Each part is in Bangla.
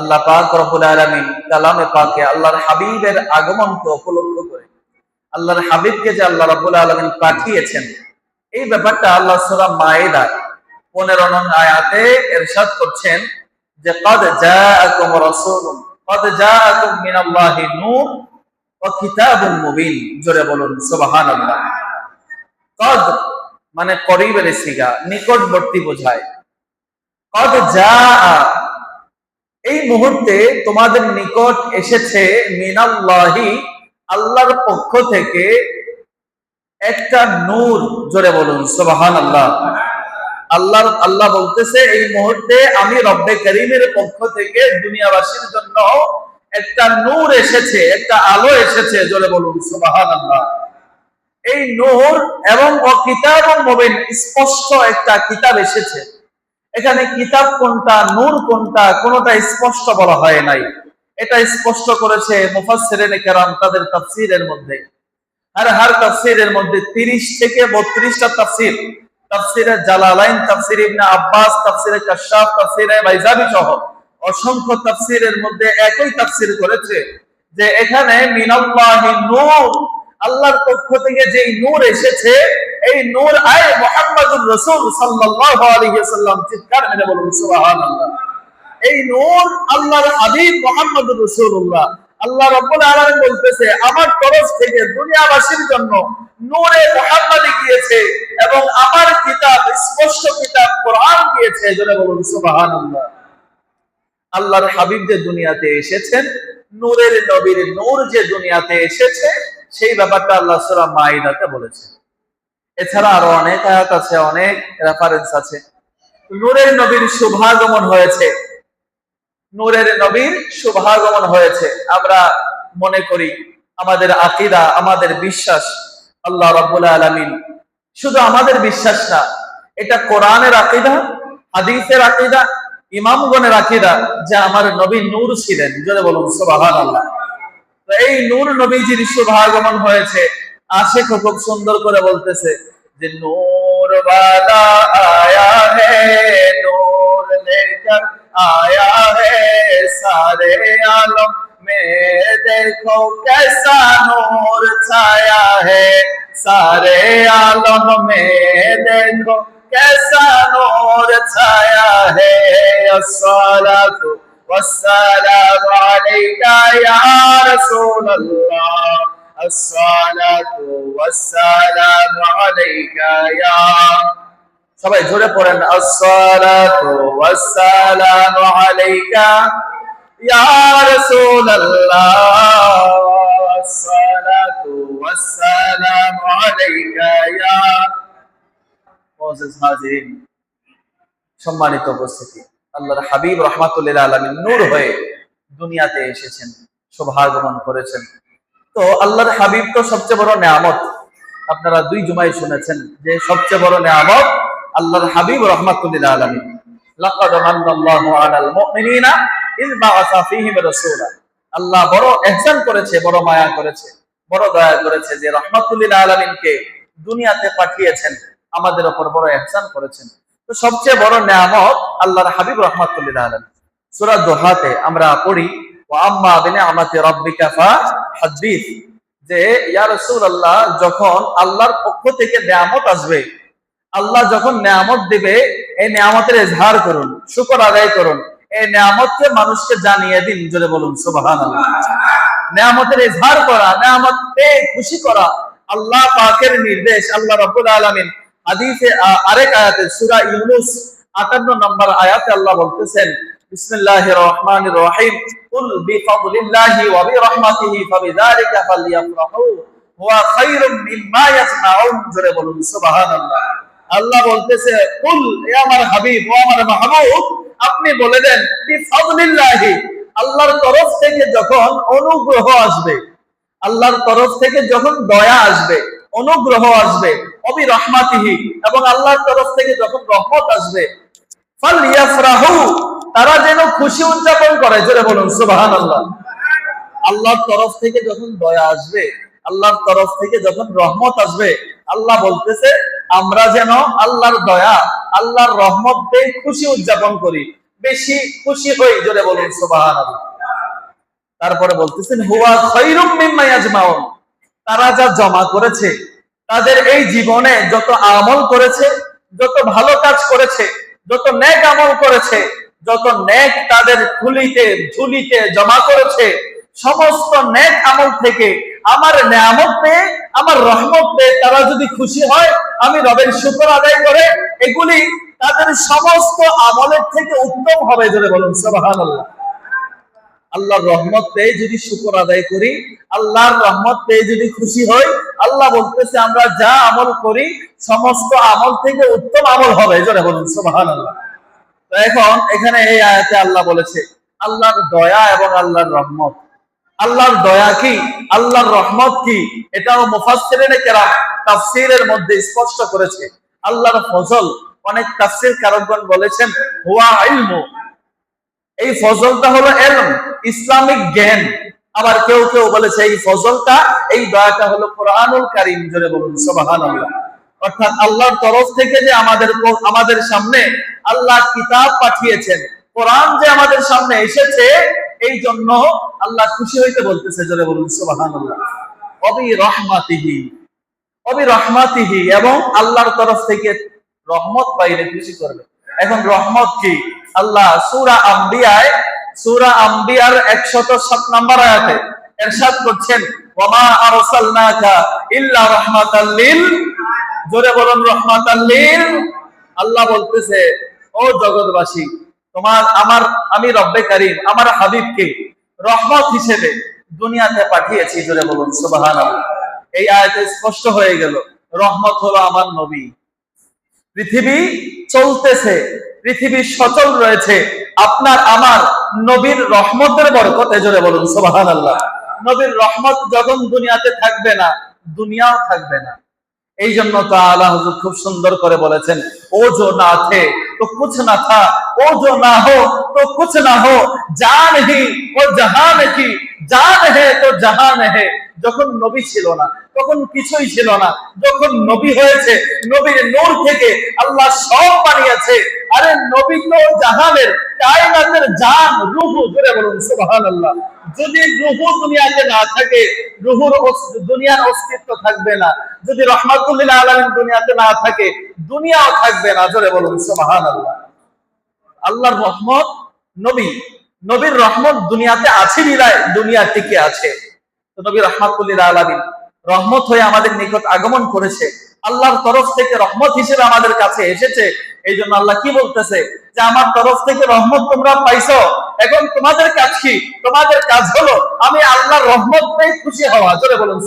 আল্লাহ পাক রব্বুল আলামিন কালামে পাকে আল্লাহর হাবিবের আগমনকে উপলব্ধ করে, আল্লাহর হাবিবকে যে আল্লাহ রাব্বুল আলামিন পাঠিয়েছেন, এই ব্যাপারটা আল্লাহ সূরা মায়েদা 15 নং আয়াতে ইরশাদ করছেন যে, কদ জাআকুম রাসূলুন, কদ জাআকুম মিনাল্লাহি নূর ওয়া কিতাবুন মুবিন। জোরে বলুন, সুবহানাল্লাহ। কদ মানে করিবের সিগা নিকটবর্তী বোঝায়। কদ জাআ এই মুহূর্তে তোমাদের নিকট এসেছে মিনাল্লাহি, আল্লাহর পক্ষ থেকে একটা নূর। জোরে বলুন সুবাহান আল্লাহ আল্লাহর, আল্লাহ বলতেছে, এই মুহূর্তে আমি রব্বে করিমের পক্ষ থেকে দুনিয়াবাসীর জন্য একটা নূর এসেছে, একটা আলো এসেছে। জোরে বলুন সুবাহান আল্লাহ এই নূর এবং কিতাব মোবিন স্পষ্ট একটা কিতাব এসেছে। এখানে কিতাব কোনটা, নূর কোনটা কোনটা স্পষ্ট বলা হয় নাই। এটা স্পষ্ট করেছে মুফাসসিরিনে কেরাম তাদের তাফসীরের মধ্যে। আর হার তাফসীরের মধ্যে 30 থেকে 32টা তাফসীর। তাফসীরে জালালাইন তাফসীর, ইবনে আব্বাস তাফসীরে কাশফ তাফসীরে, বাইজাবি সহ অসংখ্য তাফসীরের মধ্যে একই তাফসীর করেছে যে এখানে মিনাল্লাহি নূর আল্লাহর পক্ষ থেকে যে নূর এসেছে, এই নূর আয় মুহাম্মদুর রাসূল আলাইহি ওয়াসাল্লাম। চিৎকার মেরে বলুন, সুবহানাল্লাহ। এই নূর আল্লাহর হাবিব মুহাম্মদুর রাসূলুল্লাহ। আল্লাহ রাব্বুল আলামিন বলতেছে, আমার তরফ থেকে দুনিয়াবাসীর জন্য নূরে মুহাম্মাদি গিয়েছে এবং আমার কিতাব, স্পষ্ট কিতাব কোরআন গিয়েছে। জোরে বলুন, সুবহানাল্লাহ। আল্লাহর হাবিব যে দুনিয়াতে এসেছেন, নূরের নবীর নূর যে দুনিয়াতে এসেছে সেই ব্যাপারটা আল্লাহ সূরা মাইদাতে বলেছেন এছাড়া আরও অনেক আয়াত আছে, অনেক রেফারেন্স আছে। নূরের নবীর শুভাগমন হয়েছে। নূরের নবীর শুভাগমন হয়েছে। আমরা মনে করি আমাদের আকিদা, আমাদের বিশ্বাস আল্লাহ রাব্বুল আলামিন। শুধু আমাদের বিশ্বাস না, এটা কোরআনের আকিদা, হাদিসের আকিদা, ইমামগণের আকিদা যে আমার নবী নূর ছিলেন। যদি বলুন, সুবহানাল্লাহ। এই নূর নবীজির শুভাগমন হয়েছে। আশেখ খুব সুন্দর করে বলতেছে যে, নূর বালা আয়া হে, নূর লেকার আয়া হে, সারে আলম, মে দেখো কেসা নূর ছায়া হে, সারে আলম, মে দেখো কেসা নূর ছায়া হে, আসসালাতু والسلام عليك يا رسول الله الصلاة والسلام عليك يا সবাই জোরে পড়েন আসসালাতু ওয়াসসালামু আলাইকা ইয়া রাসূলুল্লাহ আসসালাতু ওয়াসসালামু আলাইকা ইয়া মুআজ্জাজ হাজিরিন সম্মানিত উপস্থিতি আল্লাহর হাবিব রহমাতুল্লিল আলমিন নূর হয়ে দুনিয়াতে এসেছেন, শুভাগমন করেছেন। তো আল্লাহর হাবিব তো সবচেয়ে বড় নেয়ামত। আপনারা দুই জুমাই শুনেছেন যে সবচেয়ে বড় নেয়ামত আল্লাহর হাবিব দুনিয়াতে পাঠিয়েছেন, আমাদের উপর বড় ইহসান করেছেন। তো সবচেয়ে বড় নেয়ামত আল্লাহর হাবিব রহমাতুল্লিল আলম সূরা দোহাতে আমরা পড়ি ও আম্মা বিনিআমাতি রাব্বিকা ফাহাদ্দিস যে যখন আল্লাহর পক্ষ থেকে নেয়ামত আসবে, আল্লাহ যখন নেয়ামত দিবে, এই নেয়ামতের ইজহার করুন, শুকর আদায় করুন, এই নেয়ামতকে মানুষকে জানিয়ে দিন, জোরে বলুন, সুবহানাল্লাহ। নেয়ামতের ইজহার করা নেয়ামত পেয়ে খুশি করা, আল্লাহ পাকের নির্দেশ, আল্লাহ রাব্বুল আলামিন হাদিসে আরেক আয়াতে, সূরা ইউনূস 58 নম্বর আয়াতে আল্লাহ বলতেছেন, বিসমিল্লাহির রহমানির রহিম, কুল বিফাদলিল্লাহি ওয়া বিরহমাতিহি ফাবিযালিকা ফালইফরাহু হুয়া খায়রুম মিম্মা ইয়াসমাউন জোরে বলুন, সুবহানাল্লাহ। আল্লাহ বলতেছে, কুল হে আমার হাবিব, ও আমার মাহবুব, আপনি বলে দেন, বিফাদলিল্লাহি, আল্লাহর তরফ থেকে যখন অনুগ্রহ আসবে, আল্লাহর তরফ থেকে যখন দয়া আসবে অনুগ্রহ আসবে অবি রহমাতিহি এবং আল্লাহর তরফ থেকে যখন রহমত আসবে তারা যেন খুশি উদযাপন করে। জোরে বলুন, সুবহানাল্লাহ। আল্লাহর তরফ থেকে যখন দয়া আসবে, আল্লাহর তরফ থেকে যখন রহমত আসবে, আল্লাহ বলতেছে, আমরা যেন আল্লাহর দয়া, আল্লাহর রহমত পেয়ে খুশি উদযাপন করি। বেশি খুশি হই। জোরে বলুন, সুবহানাল্লাহ। তারপরে বলতেছেন, হুয়া খৈরুম মিম্মা ইয়াজমাউন। তারা যা জমা করেছে, তাদের এই জীবনে যত আমল করেছে, যত ভালো কাজ করেছে, যত নেক আমল করেছে, যত নেক তাদের ঝুলিতে ঝুলিতে জমা করেছে, সমস্ত নেক আমল থেকে আমার নেয়ামত পেয়ে, আমার রহমত পেয়ে তারা যদি খুশি হয়, আমি রবের শুকর আদায় করে এগুলি তাদের সমস্ত আমলের থেকে উত্তম হবে যদি বলুন, সুবহানাল্লাহ। আল্লাহর রহমত পেয়ে যদি শুকর আদায় করি, আল্লাহর রহমত পেয়ে যদি খুশি হই, আল্লাহ বলতেছে, আমরা যা আমল করি, সমস্ত আমল থেকে উত্তম আমল হবে। জোরে বলুন, সুবহানাল্লাহ। তো এখন এখানে এই আয়াতে আল্লাহ বলেছে, আল্লাহর দয়া এবং আল্লাহর রহমত। আল্লাহর দয়া কি? আল্লাহর রহমত কি? এটাও মুফাসসিরিনে কেরাম তাফসীরের মধ্যে স্পষ্ট করেছে। আল্লাহর ফজল অনেক তাফসীর কারকগণ বলেছেন, হুয়া ইলমু। এই ফজলটা হলো এলম, ইসলামিক জ্ঞান। আবার কেউ কেউ বলেছে এই ফজলটা, এই দয়াটা হলো কোরআনুল কারীম, জোরে বলুন, সুবহানাল্লাহ। অর্থাৎ আল্লাহর তরফ থেকে যে আমাদের আমাদের সামনে আল্লাহ কিতাব পাঠিয়েছেন, কোরআন যে আমাদের সামনে এসেছে, এই জন্য আল্লাহ খুশি হইতে বলতেছে, জোরে বলুন, সুবহানাল্লাহ। অবি রহমাতিহি অবি রহমাতিহি, এবং আল্লাহর তরফ থেকে রহমত পাইলে খুশি করবে। এখন রহমত কি? আল্লাহ সূরা আম্বিয়ায়, সূরা আম্বিয়ার 107 নম্বর আয়াতে ইরশাদ করছেন ওয়ামা আরসালনাকা ইল্লা রাহমাতাল জোরে বলুন আল্লাহ বলতেছে, ও জগৎবাসী, তোমার, আমার, আমি রব্বে আমার হাবিবকে রহমত হিসেবে দুনিয়াতে পাঠিয়েছি। জোরে বলুন, সুবহানাল্লাহ। এই আয়াতে স্পষ্ট হয়ে গেল, রহমত হলো আমার নবী। পৃথিবী চলতেছে, পৃথিবী সচল রয়েছে। আপনার, আমার নবীর রহমতের বরকতে জোরে বলুন সোবাহান আল্লাহ নবীর রহমত যখন দুনিয়াতে থাকবে না, দুনিয়াও থাকবে না। এই জন্য তো আল্লাহ হুজুর খুব সুন্দর করে বলেছেন, ও জো না থে তো কুছ না থা, ও জো না হো, তো কুছ না হো, জান হি, ও জাহান কি জান হে, তো জাহান হে। যখন নবী ছিল না তখন কিছুই ছিল না। যখন নবী হয়েছে, নবীর নূর থেকে আল্লাহ সব বানিয়েছে। আরে নবী তো জাহানের, কায়নাতের জান, রুহু ধরে বলুন, সুবহানাল্লাহ। যদি রুহু দুনিয়াতে না থাকে, রুহুর দুনিয়ার অস্তিত্ব থাকবে না। যদি রহমাতুল্লিল আলামিন দুনিয়াতে না থাকে, দুনিয়াও থাকবে না, জোরে বলুন, সুবহানাল্লাহ। আল্লাহর রহমত নবী, নবীর রহমত দুনিয়াতে আছে বিদায় দুনিয়া টিকে আছে। তো নবী রহমাতুল্লিল আলামিন রহমত হয়ে আমাদের নিকট আগমন করেছে। আল্লাহর তরফ থেকে রহমত হিসেবে আমাদের কাছে এসেছে। এই জন্য আল্লাহ কি বলতেছে? যে আমার তরফ থেকে রহমত তোমরা পাইছো। এখন তোমাদের কাজ কি? তোমাদের কাজ হলো আমি আল্লাহর রহমত পেয়ে খুশি হওয়া। জোরে বলুন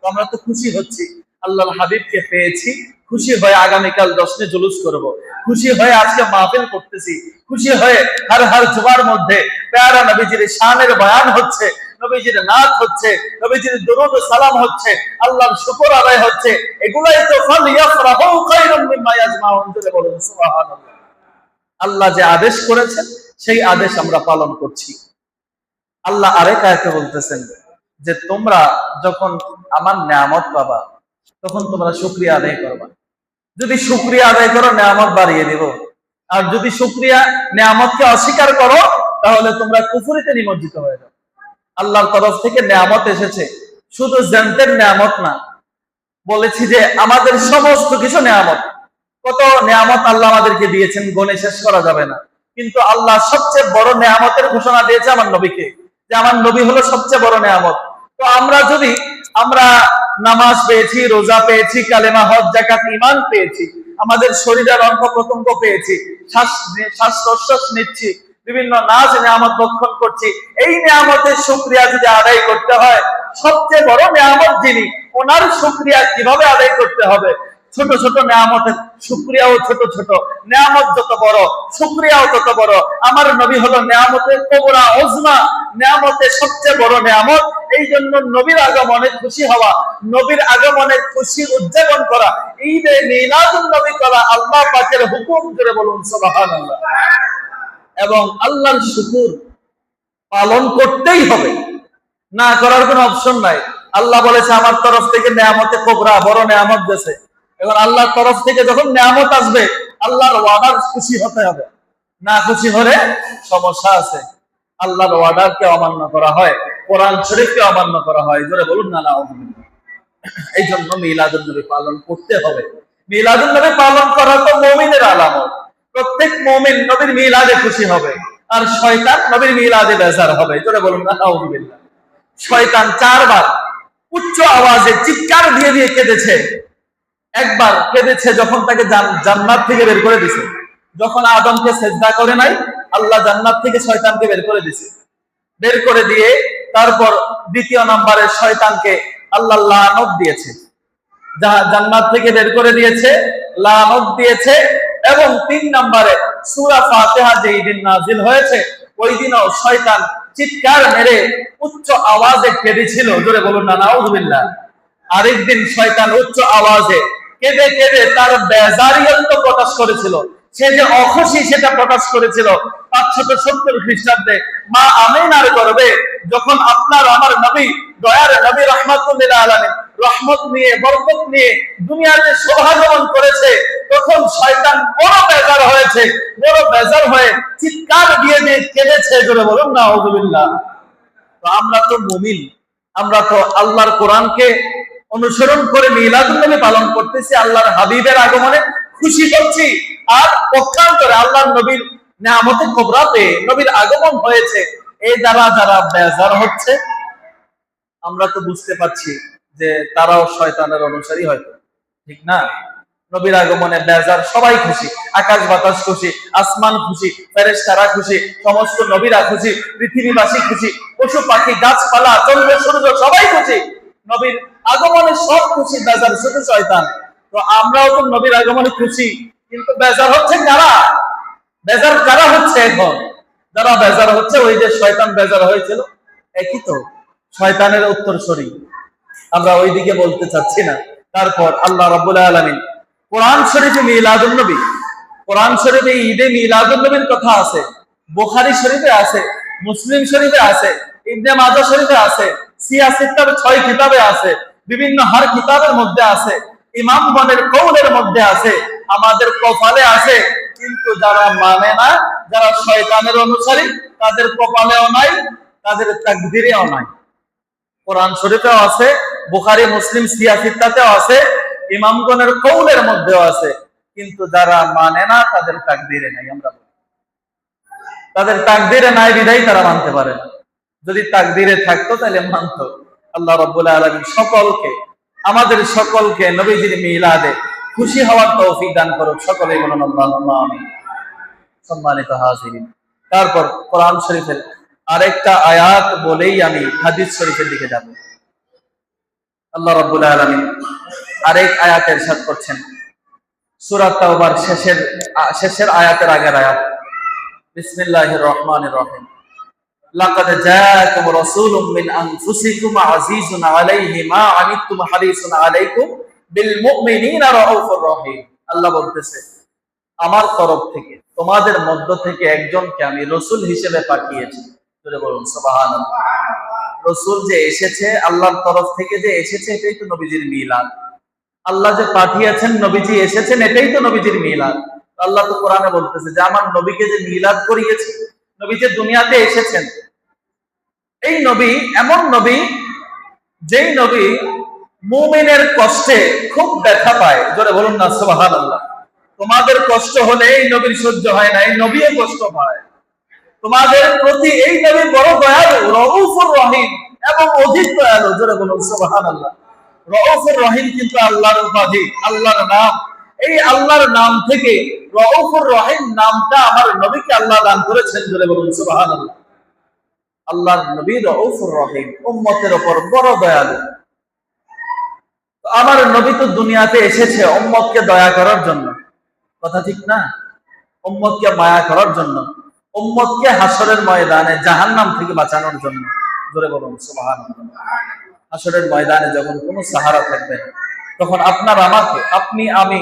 তো আমরা তো খুশি হচ্ছি। আল্লাহর হাবিবকে পেয়েছি। খুশি হয়ে আগামীকাল দশনে জুলুস করব। খুশি হয়ে আজকে মাহফিল করতেছি। খুশি হয়ে হার হার জুমার মধ্যে পেয়ারা নবীজির শানের বয়ান হচ্ছে। নবীজির নাচ হচ্ছে, নবীজির দরুদ সালাম হচ্ছে, আল্লাহর শুকর আদায় হচ্ছে, এগুলাই তো ফাল ইয়াফরাহু খায়রুম মিম্মা ইয়াজমাউন, জোরে বলুন, সুবহানাল্লাহ। আল্লাহ যে আদেশ করেছেন, সেই আদেশ আমরা পালন করছি। আল্লাহ আরেক আয়াতে বলতেছেন যে, তোমরা যখন আমার নিয়ামত পাবা, তখন তোমরা শুক্রিয়া আদায় করবা। যদি শুক্রিয়া আদায় করো, নিয়ামত বাড়িয়ে দিব। আর যদি শুক্রিয়া নিয়ামতকে অস্বীকার করো, তাহলে তোমরা কুফুরিতে নিমজ্জিত হয়ে যাও। আল্লাহর তরফ থেকে নিয়ামত এসেছে। শুধু জানতের নিয়ামত না, বলেছি যে আমাদের সমস্ত কিছু নিয়ামত। কত নিয়ামত আল্লাহ আমাদেরকে দিয়েছেন, গণে শেষ করা যাবে না। কিন্তু আল্লাহ সবচেয়ে বড় নিয়ামতের ঘোষণা দিয়েছে আমার নবীকে, যে আমার নবী হলো সবচেয়ে বড় নিয়ামত। তো আমরা যদি, আমরা নামাজ পেয়েছি, রোজা পেয়েছি, কালেমা, হজ জাকাত ইমান পেয়েছি, আমাদের শরীরের অঙ্গ প্রত্যঙ্গ পেয়েছি, শ্বাস শ্বাস প্রশ্বাস নিচ্ছি বিভিন্ন নাচ নিয়ামত ভক্ষণ করছি। এই নিয়ামতের শুক্রিয়া যদি আদায় করতে হয়, সবচেয়ে বড় নিয়ামত যিনি, ওনার শুক্রিয়া কীভাবে আদায় করতে হবে? ছোট ছোট নিয়ামতের শুক্রিয়াও ছোট ছোট। নিয়ামত যত বড় শুক্রিয়াও তত বড়। আমার নবী হলো নিয়ামতের কবরা ওজমা। নিয়ামতের সবচেয়ে বড় নিয়ামত, এই জন্য নবীর আগমনে খুশি হওয়া, নবীর আগমনে খুশি উদযাপন করা, ঈদে মিলাদুন নবী করা আল্লাহ পাকের হুকুম করে বলুন, সুবহানাল্লাহ। এবং আল্লাহর শুকুর পালন করতেই হবে। না করার কোনো অপশন নাই। আল্লাহ বলেছে, আমার তরফ থেকে নেয়ামতে কোবরা, বড় নেয়ামত দিয়েছে এবার আল্লাহর তরফ থেকে যখন নেয়ামত আসবে, আল্লাহর ওয়াদার খুশি হতে হবে। না খুশি হলে সমস্যা আছে। আল্লাহর অর্ডারকে অমান্য করা হয়, কোরআন শরীফকে অমান্য করা হয়। জোরে বলুন, না না এই জন্য মিলাদুল নবী পালন করতে হবে। মিলাদুল নবী পালন করা তো মমিনের আলামত। প্রত্যেক মমিন নবীর মিলাদে খুশি হবে। আর শয়তান নবীর মিলাদে বেজার হবে। জোরে বলুন না নাউজুবিল্লাহ শয়তান চারবার উচ্চ আওয়াজে চিৎকার দিয়ে দিয়ে কেঁদেছে। একবার কেঁদেছে যখন তাকে জান্নাত থেকে বের করে দিছে। যখন আদমকে সেজদা করে নাই, আল্লাহ জান্নাত থেকে শয়তানকে বের করে দিছে। বের করে দিয়ে তারপর দ্বিতীয় নম্বরে শয়তানকে আল্লাহ লানত দিয়েছে। যা- জান্নাত থেকে বের করে দিয়েছে, লানত দিয়েছে এবং তিন নম্বরে সূরা ফাতিহা যেই দিন নাজিল হয়েছে, ওই দিনও শয়তান চিৎকার মেরে উচ্চ আওয়াজে কেঁদেছিল। জোরে বলুন না, নাউজুবিল্লাহ। আরেকদিন শয়তান উচ্চ আওয়াজে কেঁদে কেঁদে তার বেজারিয়ন্ত প্রকাশ করেছিল। সে যে অখুশি সেটা প্রকাশ করেছিল। পাঁচশত সত্তর খ্রিস্টাব্দে মা আমিনার গর্বে যখন আপনার আমার নবী, দয়ার নবী রহমাতুল্লাহ আলমী রহমত নিয়ে, বরকত নিয়ে দুনিয়াতে শোভাগমন করেছে, তখন শয়তান বড় বেজার হয়েছে, বড় বেজার হয়ে চিৎকার দিয়ে দিয়ে কেঁদেছে, জোরে বলুন না হজুবিল্লাহ তো আমরা তো মুমিন, আমরা তো আল্লাহর কোরআনকে অনুসরণ করে মিলাদুল্নবী পালন করতেছি, আল্লাহর হাবিবের আগমনে খুশি হচ্ছি, আর পক্ষান্তরে আল্লাহর নবীর নামতে কোবরাতে নবীর আগমন হয়েছে, এই দ্বারা যারা বেজার হচ্ছে, আমরা তো বুঝতে পারছি যে তারাও শয়তানের অনুসারী হয়তো। ঠিক না? নবীর আগমনে বেজার, সবাই খুশি। আকাশ বাতাস খুশি, আসমান খুশি, ফেরেশতারা খুশি, সমস্ত নবীরা খুশি, পৃথিবীবাসী খুশি, পশু পাখি, গাছপালা, চন্দ্র, সূর্য, সবাই খুশি। নবীর আগমনে সব খুশি, বেজার শুধু শয়তান। তো আমরাও তো নবীর আগমনে খুশি, কিন্তু বেজার হচ্ছে কারা? বেজার কারা হচ্ছে এখন? যারা বেজার হচ্ছে, ওই যে শয়তান বেজার হয়েছিল, একই তো। শয়তানের উত্তর শরীর আমরা ওইদিকে বলতে চাচ্ছি না। তারপর আল্লাহ রাব্বুল আলামিন কোরআন শরীফে মিলাদুন নবী, কোরআন শরীফে ঈদে মিলাদুন নবীর কথা আছে, বুখারী শরীফে আছে, মুসলিম শরীফে আছে, ইবনে মাজাহ শরীফে আছে সিয়াসিত্তার ছয় কিতাবে আছে, বিভিন্ন হার কিতাবের মধ্যে আছে, ইমাম গণের কৌলের মধ্যে আছে, আমাদের কপালে আছে, কিন্তু যারা মানে না, যারা শয়তানের অনুসারী, তাদের কপালেও নাই, তাদের তাকদিরেও নাই। কোরআন শরীফেও আছে বুখারি, মুসলিম সিয়াসিত্তাতেও আছে, ইমামগণের কৌলের মধ্যেও আছে। কিন্তু যারা মানে না, তাদের তাকদিরে নাই, আমরা বলি। তাদের তাকদিরে নাই বিধাই তারা মানতে পারে না। যদি তাকদিরে থাকতো, তাহলে মানতো। আল্লাহ রব্বুল আলমী সকলকে, আমাদের সকলকে নবীজির মিলাদে খুশি হওয়ার তৌফিক দান করুক। সকলেই বলুন আল্লাহ আমি সম্মানিত হাজিরিন, তারপর কোরআন শরীফের আরেকটা আয়াত বলেই আমি হাদিস শরীফের দিকে যাব। আল্লাহ রাব্বুল আলামিন আরেক আয়াত ইরশাদ করছেন। সূরা তাওবার শেষের শেষের আয়াতের আগের আয়াত। বিসমিল্লাহির রহমানির রহিম। আল্লাহ বলতেছে, আমার তরফ থেকে, তোমাদের মধ্য থেকে একজনকে আমি রসুল হিসেবে পাঠিয়েছি। বলে বলুন সুবাহান রসুল যে এসেছে, আল্লাহর তরফ থেকে যে এসেছে, এটাই তো নবীজির মিলাদ। আল্লাহ যে পাঠিয়েছেন, নবীজি এসেছেন, এটাই তো নবীজির মিলাদ। আল্লাহ তো কোরআনে বলতেছে যে, আমার নবীকে যে মিলাদ করিয়েছে, নবী যে দুনিয়াতে এসেছেন, এই নবী, এমন নবী, যেই নবী মুমিনের কষ্টে খুব ব্যথা পায়। জোরে বলুন না সুবাহান আল্লাহ তোমাদের কষ্ট হলে এই নবীর সহ্য হয় না, এই নবীও কষ্ট পায়। তোমাদের প্রতি এই নবী বড় দয়ালু, রউফুর রহিম এবং অধিক দয়ালু। জোরে বলুন, সুবহানাল্লাহ। রউফুর রহিম কিন্তু আল্লাহর উপাধি, আল্লাহর নাম। এই আল্লাহর নাম থেকে রউফুর রহিম নামটা আমার নবীকে আল্লাহ দান করেছেন, জোরে বলুন, সুবহানাল্লাহ। আল্লাহর নবী রউফুর রহিম, উম্মতের উপর বড় দয়ালু। আমার নবী তো দুনিয়াতে এসেছে উম্মতকে দয়া করার জন্য। কথা ঠিক না? উম্মতকে মায়া করার জন্য। উম্মতকে হাসরের ময়দানে জাহান্নাম থেকে বাঁচানোর জন্য। জোরে বলুন সুবহান হাসরের ময়দানে যখন কোনো সাহারা থাকবে, তখন আপনার আমাকে, আপনি, আমি,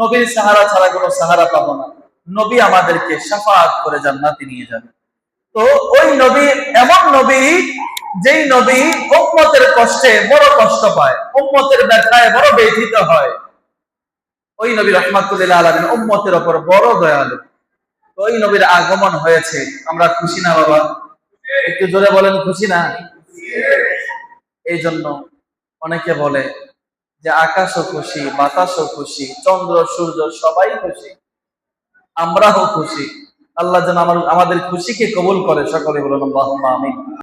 নবীর সাহারা ছাড়া কোনো সাহারা পাবো না। নবী আমাদেরকে সাফাত করে জান্নাতে নিয়ে যাবে। তো ওই নবী, এমন নবী যেই নবী উম্মতের কষ্টে বড় কষ্ট পায়, উম্মতের ব্যথায় বড় ব্যথিত হয়। ওই নবী রহমাতুল্লাহ আলমিন উম্মতের ওপর বড় দয়ালু। ওই নবীর আগমন হয়েছে। আমরা খুশি না, বাবা? একটু জোরে বলেন, খুশি না? এই জন্য অনেকে বলে যে, আকাশও খুশি, বাতাসও খুশি, চন্দ্র, সূর্য, সবাই খুশি। আমরাও খুশি। আল্লাহ যেন আমার আমাদের খুশিকে কবুল করে। সকলে বলুন আমিন।